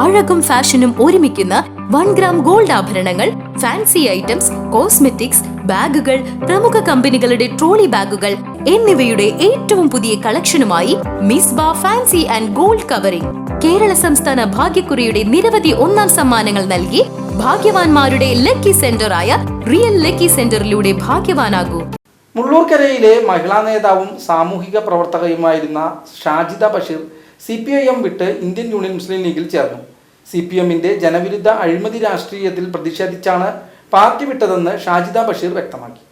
അഴകും ഫാഷനും ഒരുമിക്കുന്ന one gram gold ആഭരണങ്ങൾ ഫാൻസി ഐറ്റംസ് കോസ്മെറ്റിക്സ് ബാഗുകൾ പ്രമുഖ കമ്പനികളുടെ ട്രോളി ബാഗുകൾ എന്നിവയുടെ ഏറ്റവും പുതിയ കളക്ഷനുമായി മിസ് ബാ fancy and gold covering. Kerala സംസ്ഥാന ഭാഗ്യക്കുറിയുടെ നിരവധി ഒന്നാം സമ്മാനങ്ങൾ നൽകി ഭാഗ്യവാന്മാരുടെ ലക്കി സെന്ററായ റിയൽ ലക്കി സെന്ററിലൂടെ ഭാഗ്യവാനാകൂ. മുള്ളൂർക്കരയിലെ മഹിളാ നേതാവും സാമൂഹിക പ്രവർത്തകയുമായിരുന്ന Shajida Basheer C P I M വിട്ട് ഇന്ത്യൻ യൂണിയൻ മുസ്ലിം ലീഗിൽ ചേർന്നു. സി പി എമ്മിന്റെ ജനവിരുദ്ധ അഴിമതി രാഷ്ട്രീയത്തിൽ പ്രതിഷേധിച്ചാണ് പാർട്ടി വിട്ടതെന്ന് ഷാജിദ ബഷീർ വ്യക്തമാക്കി.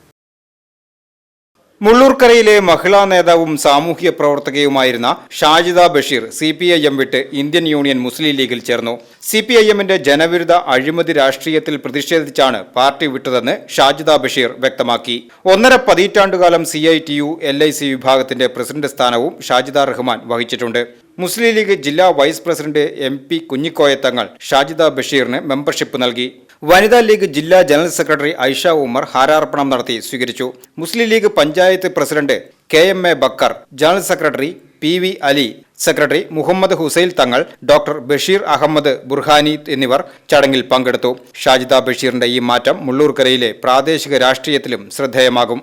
മുള്ളൂർക്കരയിലെ മഹിളാ നേതാവും സാമൂഹ്യ പ്രവർത്തകയുമായിരുന്ന Shajida Basheer C P I M വിട്ട് ഇന്ത്യൻ യൂണിയൻ മുസ്ലിം ലീഗിൽ ചേർന്നു. സി പി ഐ എമ്മിന്റെ ജനവിരുദ്ധ അഴിമതി രാഷ്ട്രീയത്തിൽ പ്രതിഷേധിച്ചാണ് പാർട്ടി വിട്ടതെന്ന് ഷാജിദ ബഷീർ വ്യക്തമാക്കി. ഒന്നര പതിറ്റാണ്ടുകാലം C I T U L I C വിഭാഗത്തിന്റെ പ്രസിഡന്റ് സ്ഥാനവും ഷാജിദ റഹ്മാൻ വഹിച്ചിട്ടുണ്ട്. മുസ്ലിം ലീഗ് ജില്ലാ vice president M P Kunhikoya Thangal Shajida ബഷീറിന് membership നൽകി. വനിതാ ലീഗ് ജില്ലാ ജനറൽ സെക്രട്ടറി ഐഷ ഉമർ ഹാരാർപ്പണം നടത്തി സ്വീകരിച്ചു. Muslim league panchayat president K M A Bakkar general secretary P V Ali secretary Muhammad Hussain Thangal doctor Basheer Ahmed Burhani എന്നിവർ ചടങ്ങിൽ പങ്കെടുത്തു. ഷാജിദ ബഷീറിന്റെ ഈ മാറ്റം മുള്ളൂർക്കരയിലെ പ്രാദേശിക രാഷ്ട്രീയത്തിലും ശ്രദ്ധേയമാകും.